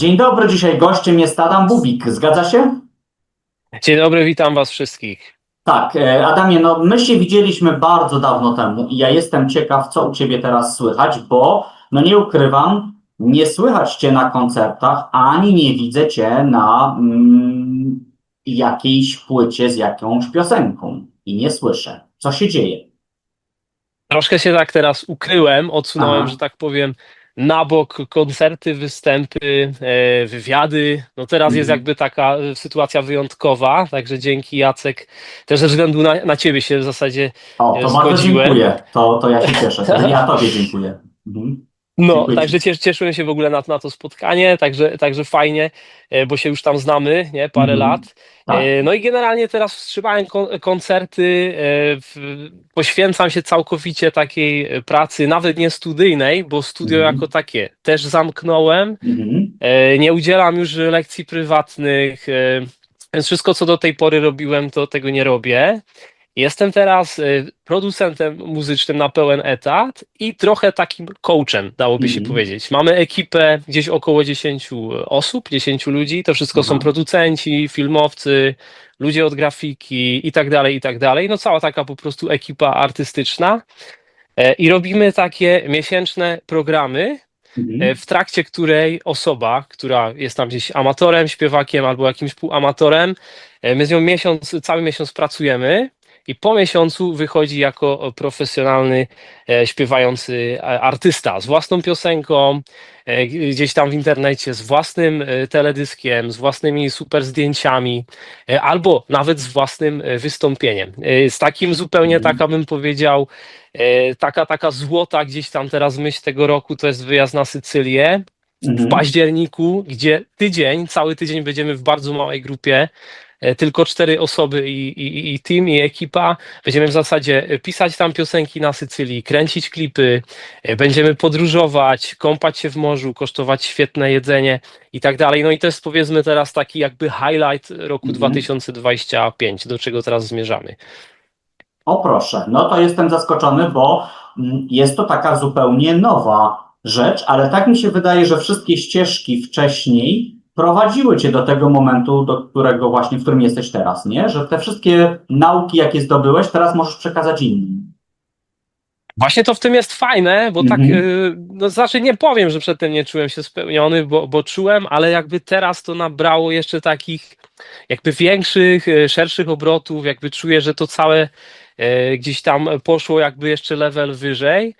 Dzień dobry, dzisiaj gościem jest Adam Bubik, zgadza się? Dzień dobry, witam Was wszystkich. Tak, e, Adamie, no my się widzieliśmy bardzo dawno temu i ja jestem ciekaw, co u Ciebie teraz słychać, bo no nie ukrywam, nie słychać Cię na koncertach, ani nie widzę Cię na mm, jakiejś płycie z jakąś piosenką i nie słyszę. Co się dzieje? Troszkę się tak teraz ukryłem, odsunąłem, Aha. że tak powiem, na bok koncerty, występy, e, wywiady. No teraz jest Mhm. jakby taka e, sytuacja wyjątkowa, także dzięki Jacek, też ze względu na, na Ciebie się w zasadzie O, E, to bardzo zgodziłem. dziękuję, to, to ja się cieszę, ja Tobie dziękuję. Mhm. No, także cies- cieszyłem się w ogóle na, na to spotkanie, także, także fajnie, e, bo się już tam znamy, nie, parę Mhm. lat. Tak. E, No i generalnie teraz wstrzymałem kon koncerty, e, w, poświęcam się całkowicie takiej pracy, nawet nie studyjnej, bo studio Mhm. jako takie też zamknąłem, e, nie udzielam już lekcji prywatnych, więc wszystko co do tej pory robiłem, to tego nie robię. Jestem teraz e, producentem muzycznym na pełen etat i trochę takim coachem, dałoby się Mhm. powiedzieć. Mamy ekipę gdzieś około 10 osób, 10 ludzi. To wszystko są Aha. producenci, filmowcy, ludzie od grafiki i tak dalej, i tak dalej. No cała taka po prostu ekipa artystyczna. E, I robimy takie miesięczne programy, Mhm. e, w trakcie której osoba, która jest tam gdzieś amatorem, śpiewakiem albo jakimś półamatorem, e, my z nią miesiąc, cały miesiąc pracujemy i po miesiącu wychodzi jako profesjonalny e, śpiewający e, artysta z własną piosenką, e, gdzieś tam w internecie, z własnym teledyskiem, z własnymi super zdjęciami, albo nawet z własnym wystąpieniem. Z takim zupełnie, taka bym powiedział, taka, taka złota gdzieś tam teraz myśl tego roku to jest wyjazd na Sycylię w Mhm. październiku, gdzie tydzień, cały tydzień będziemy w bardzo małej grupie, tylko cztery osoby i, i, i team, i ekipa. Będziemy w zasadzie e, pisać tam piosenki na Sycylii, kręcić klipy, e, będziemy podróżować, kąpać się w morzu, kosztować świetne jedzenie i tak dalej. No i to jest powiedzmy teraz taki jakby highlight roku Mhm. 2025, do czego teraz zmierzamy. O proszę, no to jestem zaskoczony, bo mm, jest to taka zupełnie nowa rzecz, ale tak mi się wydaje, że wszystkie ścieżki wcześniej prowadziły cię do tego momentu, do którego właśnie, w którym jesteś teraz, nie? Że te wszystkie nauki, jakie zdobyłeś, teraz możesz przekazać innym. Właśnie to w tym jest fajne, bo tak, Mhm. y, no znaczy nie powiem, że przedtem nie czułem się spełniony, bo, bo czułem, ale jakby teraz to nabrało jeszcze takich jakby większych, y, szerszych obrotów, jakby czuję, że to całe y, gdzieś tam poszło jakby jeszcze level wyżej.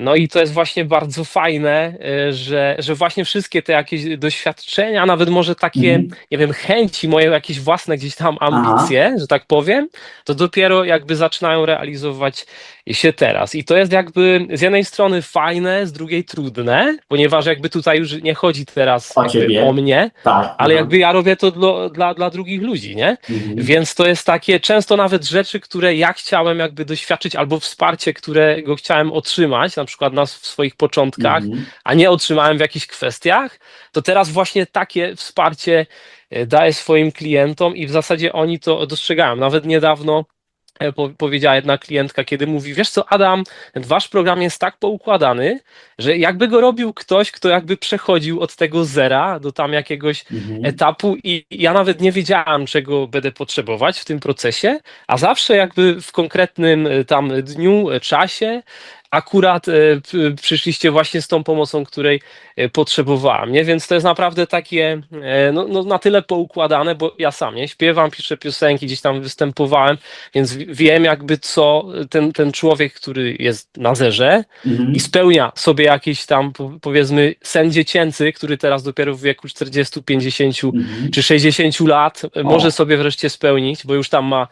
No i to jest właśnie bardzo fajne, y, że, że właśnie wszystkie te jakieś doświadczenia, nawet może takie, Mhm. nie wiem, chęci, moje jakieś własne gdzieś tam ambicje, że tak powiem, to dopiero jakby zaczynają realizować się teraz. I to jest jakby z jednej strony fajne, z drugiej trudne, ponieważ jakby tutaj już nie chodzi teraz O mnie, Tak. ale aha. jakby ja robię to dla, dla, dla drugich ludzi, nie? Mhm. Więc to jest takie często nawet rzeczy, które ja chciałem jakby doświadczyć, albo wsparcie, którego chciałem otrzymać, na przykład na, w swoich początkach, Mhm. a nie otrzymałem w jakichś kwestiach, to teraz właśnie takie wsparcie e, daję swoim klientom i w zasadzie oni to dostrzegają. Nawet niedawno powiedziała jedna klientka, kiedy mówi, wiesz co Adam, wasz program jest tak poukładany, że jakby go robił ktoś, kto jakby przechodził od tego zera do tam jakiegoś Mhm. etapu i ja nawet nie wiedziałam, czego będę potrzebować w tym procesie, a zawsze jakby w konkretnym e, tam dniu, e, czasie akurat e, przyszliście właśnie z tą pomocą, której e, potrzebowałam, nie? Więc to jest naprawdę takie e, no, no, na tyle poukładane, bo ja sam, nie? Śpiewam, piszę piosenki, gdzieś tam występowałem, więc wi- wiem jakby co ten, ten człowiek, który jest na zerze, Mhm. i spełnia sobie jakiś tam po- powiedzmy sen dziecięcy, który teraz dopiero w wieku 40, 50 Mhm. czy 60 lat e, może O. sobie wreszcie spełnić, bo już tam ma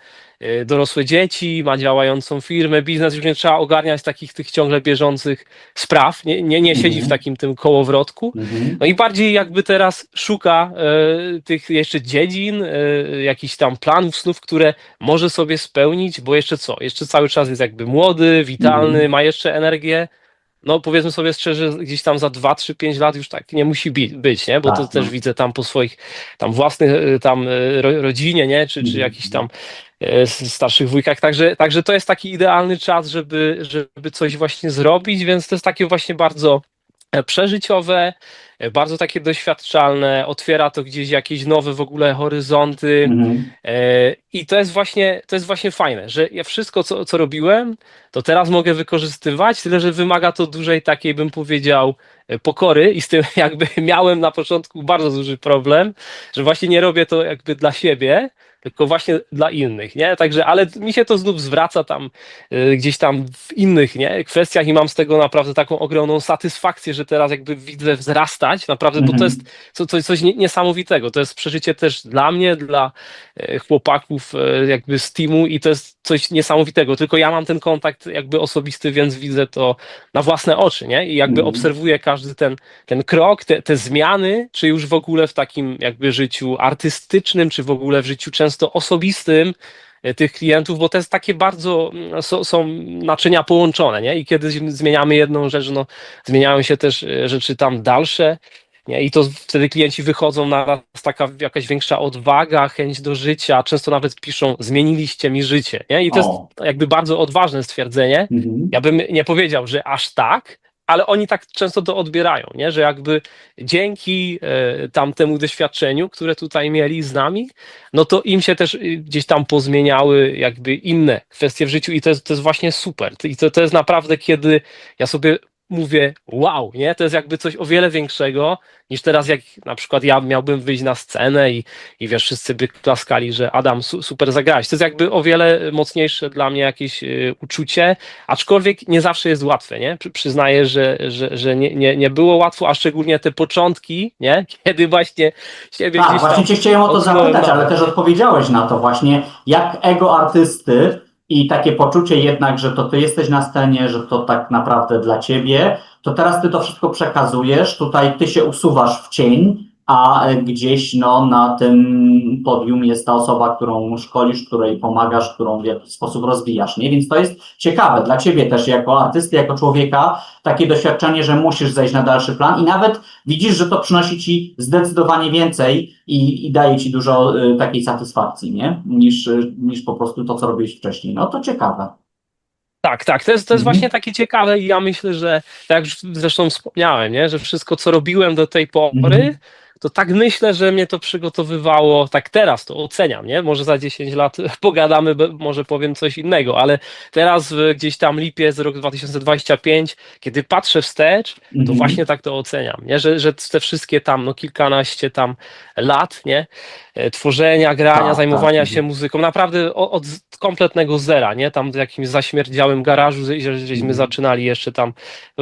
dorosłe dzieci, ma działającą firmę, biznes, już nie trzeba ogarniać takich tych ciągle bieżących spraw, nie, nie, nie siedzi w Mhm. takim tym kołowrotku. Mhm. No i bardziej jakby teraz szuka e, tych jeszcze dziedzin, e, jakichś tam planów, snów, które może sobie spełnić, bo jeszcze co? Jeszcze cały czas jest jakby młody, witalny, Mhm. ma jeszcze energię. No powiedzmy sobie szczerze, gdzieś tam za 2, 3, 5 lat już tak nie musi być, nie? Bo to Tak, też no. widzę tam po swoich tam własnych e, tam e, ro, rodzinie, nie? Czy, czy jakichś tam e, starszych wujkach. Także, także to jest taki idealny czas, żeby, żeby coś właśnie zrobić, więc to jest takie właśnie bardzo e, przeżyciowe, e, bardzo takie doświadczalne, otwiera to gdzieś jakieś nowe w ogóle horyzonty. Mhm. E, I to jest właśnie, to jest właśnie fajne, że ja wszystko, co, co robiłem, to teraz mogę wykorzystywać, tyle że wymaga to dużej takiej, bym powiedział, e, pokory i z tym jakby miałem na początku bardzo duży problem, że właśnie nie robię to jakby dla siebie, tylko właśnie dla innych, nie? Także, ale mi się to znów zwraca tam e, gdzieś tam w innych, nie? Kwestiach i mam z tego naprawdę taką ogromną satysfakcję, że teraz jakby widzę wzrastać, naprawdę, bo to Mhm. jest co, coś, coś nie- niesamowitego. To jest przeżycie też dla mnie, dla e, chłopaków e, jakby z teamu i to jest coś niesamowitego. Tylko ja mam ten kontakt jakby osobisty, więc widzę to na własne oczy, nie? I jakby Mhm. obserwuję każdy ten, ten krok, te, te zmiany, czy już w ogóle w takim jakby życiu artystycznym, czy w ogóle w życiu często osobistym tych klientów, bo to jest takie bardzo, mm, są, naczynia połączone, nie? I kiedy zmieniamy jedną rzecz, no zmieniają się też e, rzeczy tam dalsze, nie? I to wtedy klienci wychodzą na raz taka jakaś większa odwaga, chęć do życia, często nawet piszą, zmieniliście mi życie, nie? I to jest O. jakby bardzo odważne stwierdzenie. Mhm. Ja bym nie powiedział, że aż tak, ale oni tak często to odbierają, nie? że jakby dzięki e, tamtemu doświadczeniu, które tutaj mieli z nami, no to im się też y, gdzieś tam pozmieniały jakby inne kwestie w życiu i to jest, to jest właśnie super. I to, to jest naprawdę, kiedy ja sobie mówię, wow, nie? To jest jakby coś o wiele większego niż teraz, jak na przykład ja miałbym wyjść na scenę i, i wiesz, wszyscy by klaskali, że Adam, su, super zagrałeś. To jest jakby o wiele mocniejsze dla mnie jakieś y, uczucie, aczkolwiek nie zawsze jest łatwe, nie? Przy, przyznaję, że, że, że nie, nie, nie było łatwo, a szczególnie te początki, nie? Kiedy właśnie siebie Tak, gdzieś właśnie tam... cię chciałem o to zapytać, ale też odpowiedziałeś na to właśnie, jak ego artysty i takie poczucie jednak, że to ty jesteś na scenie, że to tak naprawdę dla ciebie, to teraz ty to wszystko przekazujesz, tutaj ty się usuwasz w cień, a gdzieś no, na tym podium jest ta osoba, którą szkolisz, której pomagasz, którą w jakiś sposób rozwijasz, nie? Więc to jest ciekawe dla ciebie też jako artysty, jako człowieka, takie doświadczenie, że musisz zejść na dalszy plan i nawet widzisz, że to przynosi ci zdecydowanie więcej i, i daje ci dużo y, takiej satysfakcji, nie? Niż, y, niż po prostu to, co robiłeś wcześniej. No to ciekawe. Tak, tak, to jest, to jest Mhm. właśnie takie ciekawe i ja myślę, że tak jak już zresztą wspomniałem, nie? że wszystko, co robiłem do tej pory, Mhm. To tak myślę, że mnie to przygotowywało, tak teraz to oceniam, nie? Może za 10 lat pogadamy, może powiem coś innego, ale teraz gdzieś tam lipiec, rok 2025, kiedy patrzę wstecz, to Mhm. właśnie tak to oceniam, nie? Że, że te wszystkie tam, no kilkanaście tam lat, nie? E, Tworzenia, grania, Tak, zajmowania się mhm. muzyką, naprawdę od z- kompletnego zera, nie? Tam w jakimś zaśmierdziałym garażu, że- że- żeśmy Mhm. zaczynali jeszcze tam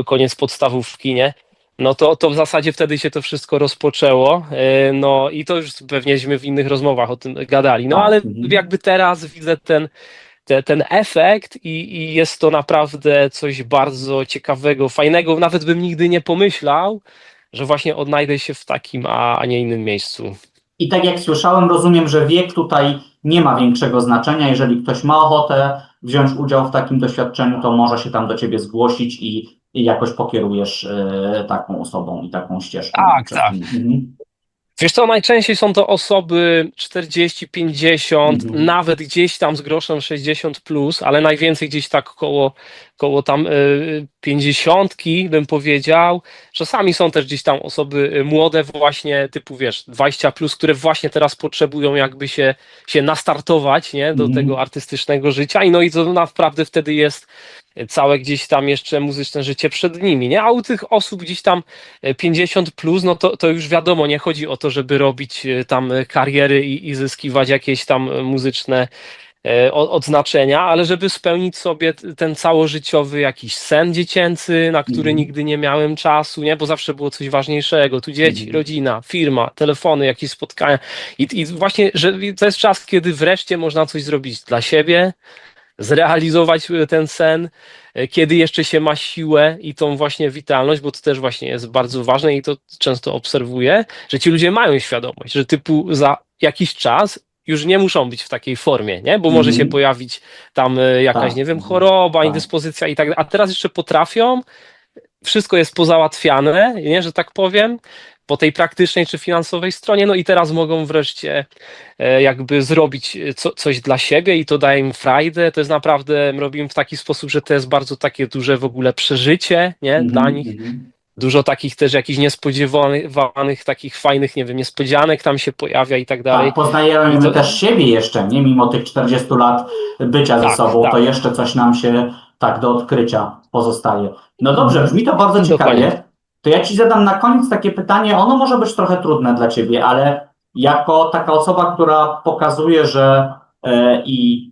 koniec podstawówki, nie? No to, to w zasadzie wtedy się to wszystko rozpoczęło. e, No i to już pewnieśmy w innych rozmowach o tym gadali. No Tak, ale mhm. jakby teraz widzę ten, te, ten efekt i, i jest to naprawdę coś bardzo ciekawego, fajnego. Nawet bym nigdy nie pomyślał, że właśnie odnajdę się w takim, a, a nie innym miejscu. I tak jak słyszałem, rozumiem, że wiek tutaj nie ma większego znaczenia. Jeżeli ktoś ma ochotę wziąć udział w takim doświadczeniu, to może się tam do ciebie zgłosić i, i jakoś pokierujesz e, taką osobą i taką ścieżką. Tak, tak. Mhm. Wiesz co, najczęściej są to osoby 40, 50, Mhm. nawet gdzieś tam z groszem 60 plus, ale najwięcej gdzieś tak koło, koło tam y, 50 bym powiedział. Czasami są też gdzieś tam osoby y, młode właśnie typu wiesz 20 plus, które właśnie teraz potrzebują jakby się, się nastartować nie, do Mhm. tego artystycznego życia i no i to naprawdę wtedy jest całe gdzieś tam jeszcze muzyczne życie przed nimi, nie? A u tych osób gdzieś tam e, 50 plus, no to, to już wiadomo, nie chodzi o to, żeby robić e, tam e, kariery i, i zyskiwać jakieś tam e, muzyczne e, odznaczenia, ale żeby spełnić sobie ten całożyciowy jakiś sen dziecięcy, na który Mhm. nigdy nie miałem czasu, nie? Bo zawsze było coś ważniejszego. Tu dzieci, Mhm. rodzina, firma, telefony, jakieś spotkania. I, I właśnie, że to jest czas, kiedy wreszcie można coś zrobić dla siebie, zrealizować e, ten sen, e, kiedy jeszcze się ma siłę i tą właśnie witalność, bo to też właśnie jest bardzo ważne i to często obserwuję, że ci ludzie mają świadomość, że typu za jakiś czas już nie muszą być w takiej formie, nie? Bo może Mhm. się pojawić tam e, jakaś, Tak, nie wiem, mhm, choroba, tak. indyspozycja i tak dalej, a teraz jeszcze potrafią, wszystko jest pozałatwiane, nie, że tak powiem, po tej praktycznej czy finansowej stronie, no i teraz mogą wreszcie e, jakby zrobić e, co, coś dla siebie i to daje im frajdę, to jest naprawdę, robimy w taki sposób, że to jest bardzo takie duże w ogóle przeżycie, nie, Mhm, dla nich, mhm. Dużo takich też jakichś niespodziewanych, takich fajnych, nie wiem, niespodzianek tam się pojawia i tak dalej. Tak, poznajemy to- też siebie jeszcze, nie mimo tych 40 lat bycia ze Tak, sobą, to tak. jeszcze coś nam się tak do odkrycia pozostaje. No dobrze, brzmi to bardzo Dokładnie. ciekawie. To ja Ci zadam na koniec takie pytanie, ono może być trochę trudne dla Ciebie, ale jako taka osoba, która pokazuje, że e, i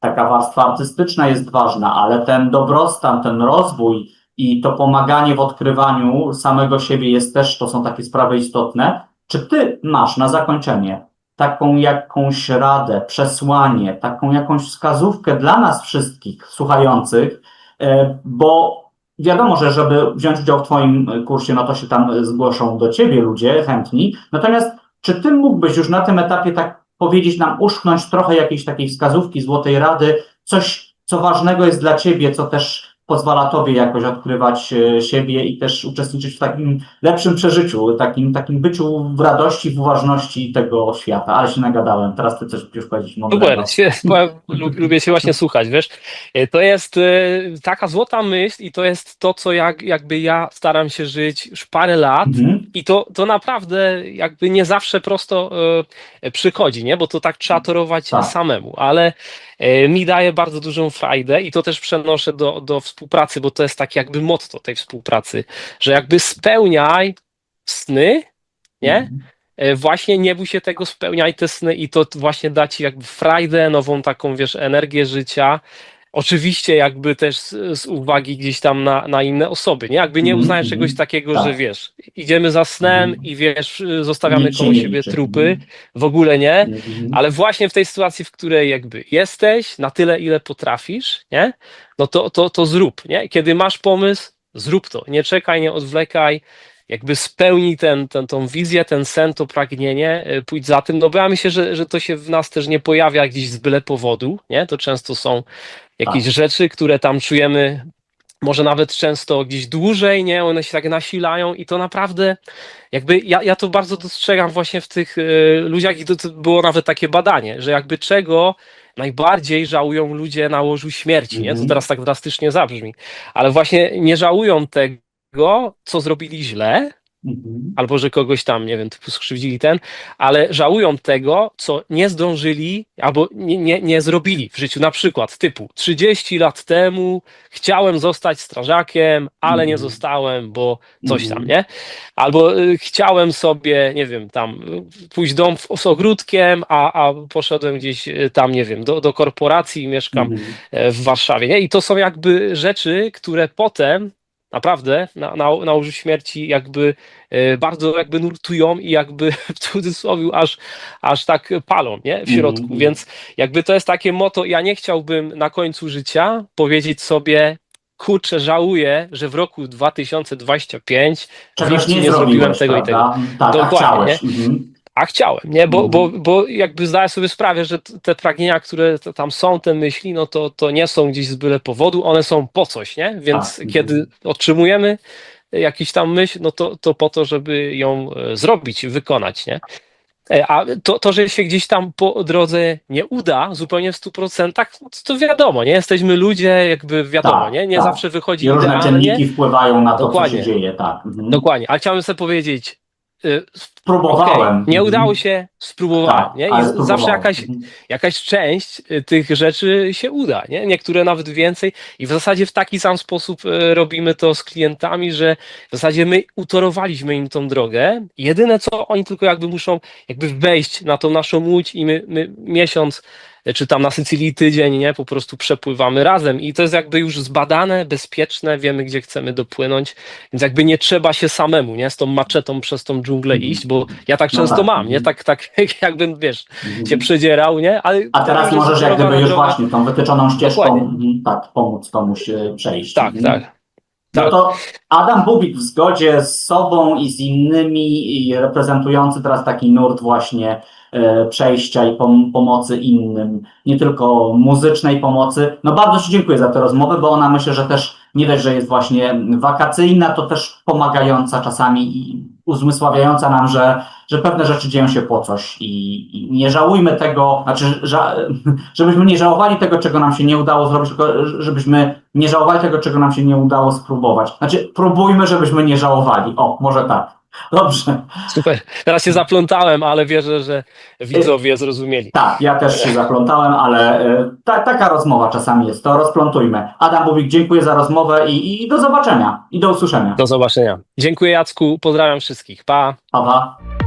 taka warstwa artystyczna jest ważna, ale ten dobrostan, ten rozwój i to pomaganie w odkrywaniu samego siebie jest też, to są takie sprawy istotne. Czy Ty masz na zakończenie taką jakąś radę, przesłanie, taką jakąś wskazówkę dla nas wszystkich słuchających, e, bo wiadomo, że żeby wziąć udział w Twoim e, kursie, no to się tam e, zgłoszą do Ciebie ludzie chętni. Natomiast czy Ty mógłbyś już na tym etapie tak powiedzieć nam, uszknąć trochę jakiejś takiej wskazówki, złotej rady, coś, co ważnego jest dla Ciebie, co też pozwala Tobie jakoś odkrywać e, siebie i też uczestniczyć w takim lepszym przeżyciu, takim, takim byciu w radości, w uważności tego świata. Ale się nagadałem, teraz Ty coś już powiedzieć mądrego. Super, lubię się właśnie słuchać, wiesz. E, To jest e, taka złota myśl i to jest to, co jak, jakby ja staram się żyć już parę lat Mhm. i to, to naprawdę jakby nie zawsze prosto przychodzi, nie? Bo to tak trzeba torować Tak. samemu, ale mi daje bardzo dużą frajdę i to też przenoszę do, do współpracy, bo to jest tak jakby motto tej współpracy, że jakby spełniaj sny, nie? Mhm. E, właśnie nie bój się tego, spełniaj te sny i to właśnie da ci jakby frajdę, nową taką, wiesz, energię życia. Oczywiście jakby też z, z uwagi gdzieś tam na, na inne osoby, nie? Jakby nie Mhm, uznajesz mhm. czegoś takiego, Tak. że wiesz, idziemy za snem Mhm. i wiesz, zostawiamy się koło nie siebie trupy, Mhm. w ogóle nie, Mhm. ale właśnie w tej sytuacji, w której jakby jesteś, na tyle ile potrafisz, nie? No to, to, to zrób, nie? Kiedy masz pomysł, zrób to, nie czekaj, nie odwlekaj, jakby spełnij ten, ten, tą wizję, ten sen, to pragnienie, y, pójdź za tym, no bo ja myślę, że, że to się w nas też nie pojawia gdzieś z byle powodu, nie? To często są jakieś Tak. rzeczy, które tam czujemy, może nawet często gdzieś dłużej, nie? One się tak nasilają i to naprawdę jakby ja, ja to bardzo dostrzegam właśnie w tych y, ludziach i to, to było nawet takie badanie, że jakby czego najbardziej żałują ludzie na łożu śmierci, nie? To Mhm. teraz tak drastycznie zabrzmi, ale właśnie nie żałują tego, co zrobili źle, Mhm. albo że kogoś tam, nie wiem, skrzywdzili ten, ale żałują tego, co nie zdążyli albo nie, nie, nie zrobili w życiu. Na przykład typu 30 lat temu chciałem zostać strażakiem, ale nie Mhm. zostałem, bo coś tam, Mhm. nie? Albo y, chciałem sobie, nie wiem, tam pójść dom w- z ogródkiem, a, a poszedłem gdzieś y, tam, nie wiem, do, do korporacji i mieszkam Mhm. e, w Warszawie. Nie? I to są jakby rzeczy, które potem naprawdę na, na, na łożu śmierci jakby e, bardzo jakby nurtują i jakby w cudzysłowie aż, aż tak palą nie? w środku. Mhm. Więc jakby to jest takie moto, ja nie chciałbym na końcu życia powiedzieć sobie kurczę, żałuję, że w roku 2025 w Czegoś lipcu nie, nie zrobiłem tego i tego. prawda? Tak, Dokładnie. Mhm. A chciałem, nie? Bo, Mhm. bo, bo jakby zdaję sobie sprawę, że te pragnienia, które tam są, te myśli, no to, to nie są gdzieś z byle powodu, one są po coś, nie? Więc Tak, kiedy mhm. otrzymujemy jakiś tam myśl, no to, to po to, żeby ją e, zrobić, wykonać, nie? E, A to, to, że się gdzieś tam po drodze nie uda zupełnie w 100%, no to, wiadomo, nie? Jesteśmy ludzie, jakby wiadomo, Tak, nie? Nie tak. zawsze wychodzi I różne idealnie. czynniki wpływają na to, co Dokładnie. się dzieje. Tak. Mhm. Dokładnie, ale chciałbym sobie powiedzieć, y, Próbowałem. Okej, nie Mhm. udało się, spróbowałem, Tak, nie? I z- zawsze spróbowałem. jakaś, Mhm. jakaś część y, tych rzeczy się uda, nie? Niektóre nawet więcej i w zasadzie w taki sam sposób y, robimy to z klientami, że w zasadzie my utorowaliśmy im tą drogę. Jedyne co oni tylko jakby muszą jakby wejść na tą naszą łódź i my, my miesiąc y, czy tam na Sycylii tydzień, nie? Po prostu przepływamy razem i to jest jakby już zbadane, bezpieczne, wiemy gdzie chcemy dopłynąć, więc jakby nie trzeba się samemu, nie? Z tą maczetą przez tą dżunglę Mhm. iść, bo ja tak No często tak, mam, nie? Tak, tak jakbym, wiesz, Mhm. się przedzierał, nie? Ale A teraz możesz jak gdyby już droga. właśnie tą wytyczoną ścieżką Dokładnie. mhm, tak, pomóc komuś e, przejść. Tak, Mhm. tak. No tak. to Adam Bubik w zgodzie z sobą i z innymi i reprezentujący teraz taki nurt właśnie e, przejścia i pom- pomocy innym, nie tylko muzycznej pomocy. No bardzo Ci dziękuję za tę rozmowę, bo ona myślę, że też nie dość, że jest właśnie wakacyjna, to też pomagająca czasami i uzmysławiająca nam, że, że pewne rzeczy dzieją się po coś i, i nie żałujmy tego, znaczy, ża- żebyśmy nie żałowali tego, czego nam się nie udało zrobić, tylko żebyśmy nie żałowali tego, czego nam się nie udało spróbować. Znaczy, próbujmy, żebyśmy nie żałowali. O, może tak. Dobrze. Super. Teraz się zaplątałem, ale wierzę, że widzowie zrozumieli. Tak, ja też się zaplątałem, ale e, ta, taka rozmowa czasami jest. To rozplątujmy. Adam Bubik, dziękuję za rozmowę i, i do zobaczenia. I do usłyszenia. Do zobaczenia. Dziękuję Jacku, pozdrawiam wszystkich. Pa. Pa, pa.